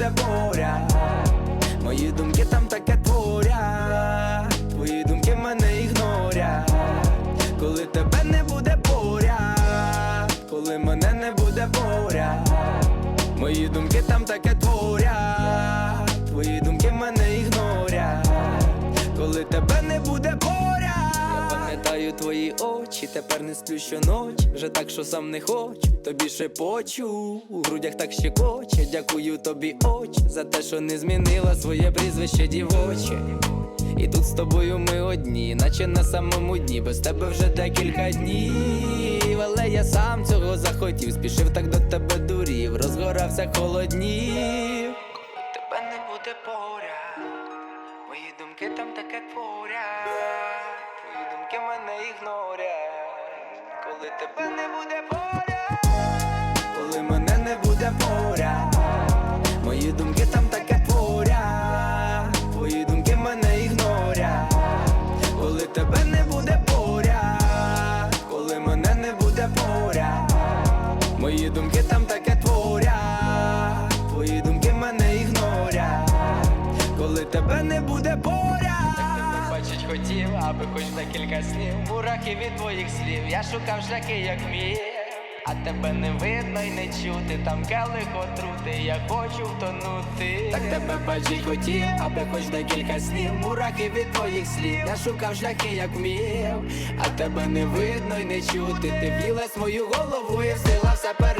буде боря, Мої думки там таке творять, твої думки мене ігнорять, коли тебе не буде поряд, коли мене не буде поряд, мої думки тепер не сплю щоночі. Вже так, що сам не хочу, тобі шепочу У грудях так щекоче, дякую тобі очі За те, що не змінила своє прізвище дівоче. І тут з тобою ми одні, наче на самому дні. Без тебе вже декілька днів. Але я сам цього захотів, спішив так до тебе дурів, розгорався холоднів. Тебе не буде поряд Мої думки там таке творять, твої думки мене ігнорять, коли тебе не буде хоч декілька слів. Мурахи від твоїх слів, я шукав шляхи, як міг. А тебе не видно й не чути, там келих отрути, я хочу втонути. Так тебе бачить хотів, аби хоч декілька слів. Мурахи від твоїх слів, я шукав шляхи, як вмів. А тебе не видно й не чути. Ти в'їлась в мою голову і сила все перевернути.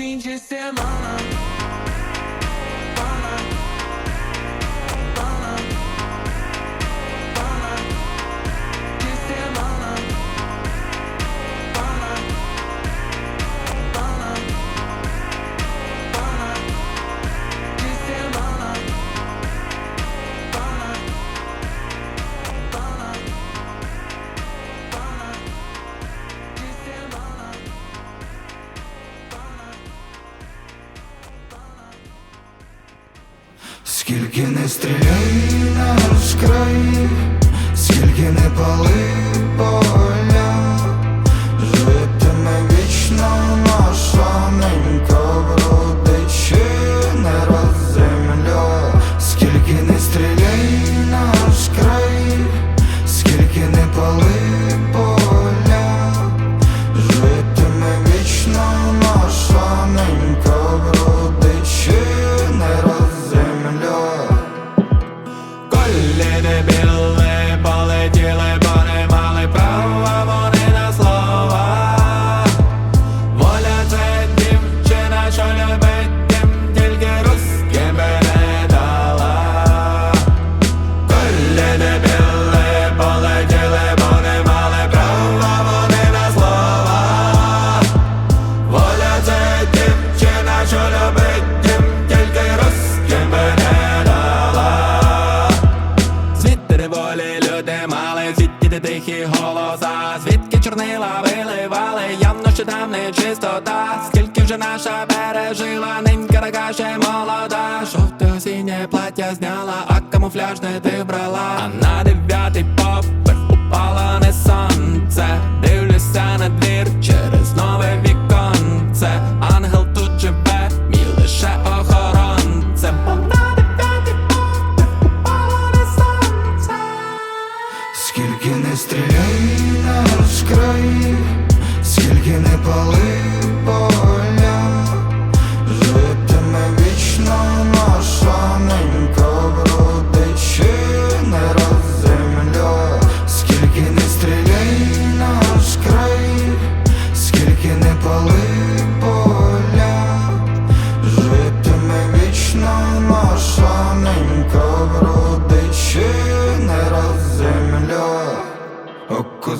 Fim de semana. Скільки не стріляй, наш розкрай, скільки не пали поля, тихі голоса, звідки чорнила виливали, явно що там не чистота, Скільки вже наша пережила, ненька така ще молода, Жовте осіннє плаття зняла, а камуфляжне ти брала, а на дев'ятий поп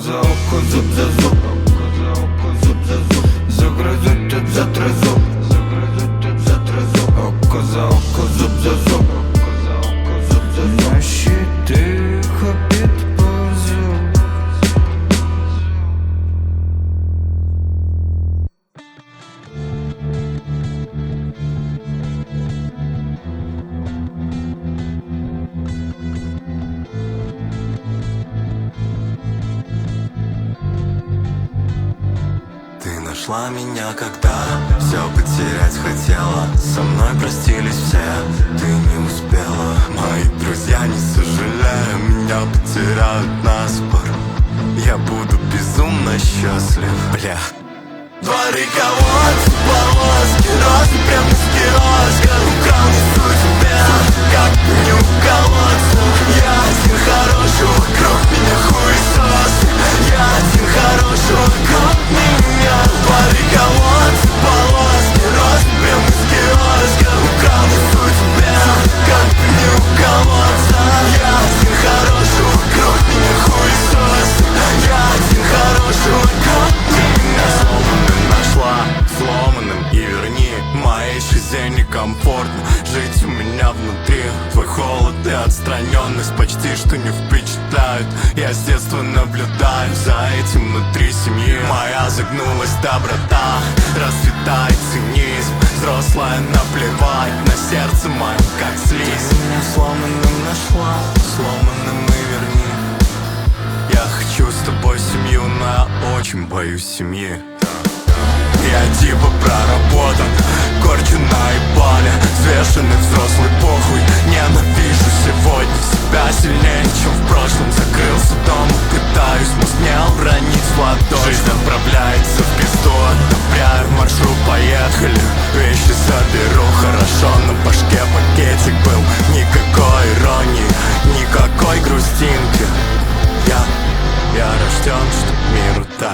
Око за око, нашла меня, когда все потерять хотела. Со мной простились все, ты не успела. Мои друзья, не сожалея, меня потеряют на спор. Я буду безумно счастлив, бля. Дворы кого-то, полоски, розы прям из киоска. Украл отстраненность Почти что не впечатляют Я с детства наблюдаю за этим внутри семьи. Моя загнулась доброта Расцветает цинизм. Взрослая наплевать на сердце моем как слизь. Ты меня сломанным нашла. Сломанным и верни. Я хочу с тобой семью, но я очень боюсь семьи. Я типа проработан, корчу на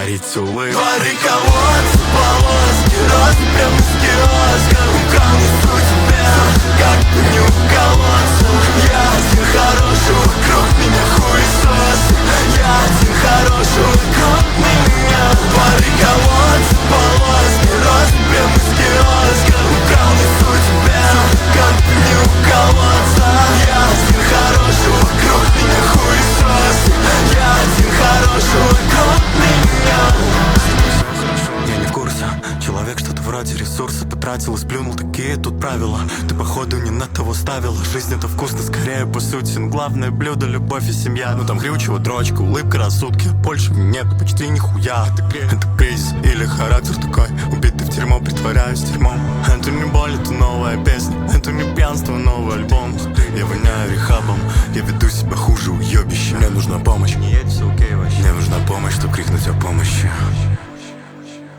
дарить улыбку Дворы кого-то, полоски, розы прям из киоска несу тебя, как не уколоться Я один хороший, вокруг меня хуесос. Я один хороший, Человек что-то вроде ресурса потратил и сплюнул Такие тут правила Ты походу не на того ставила Жизнь это вкусно скорее по сути Но главное блюдо любовь и семья Ну там крючево, дрочка, улыбка, рассудки Больше нет, почти нихуя Это, кри- это кризис или характер такой Убитый в тюрьму, притворяюсь дерьмом Это не боль, это новая песня Это не пьянство, новый альбом Я воняю рехабом Я веду себя хуже уебища Мне нужна помощь Не едь, все окей вообще Мне нужна помощь, чтобы крикнуть о помощи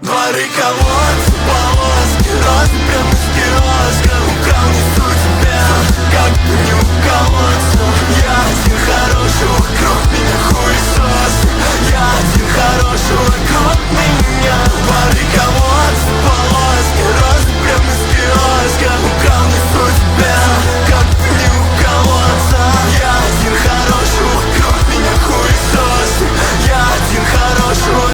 Дворы колонн, полоски, распрям из киоска Рука несу тебя, как бы не у кого Я один хороший вокруг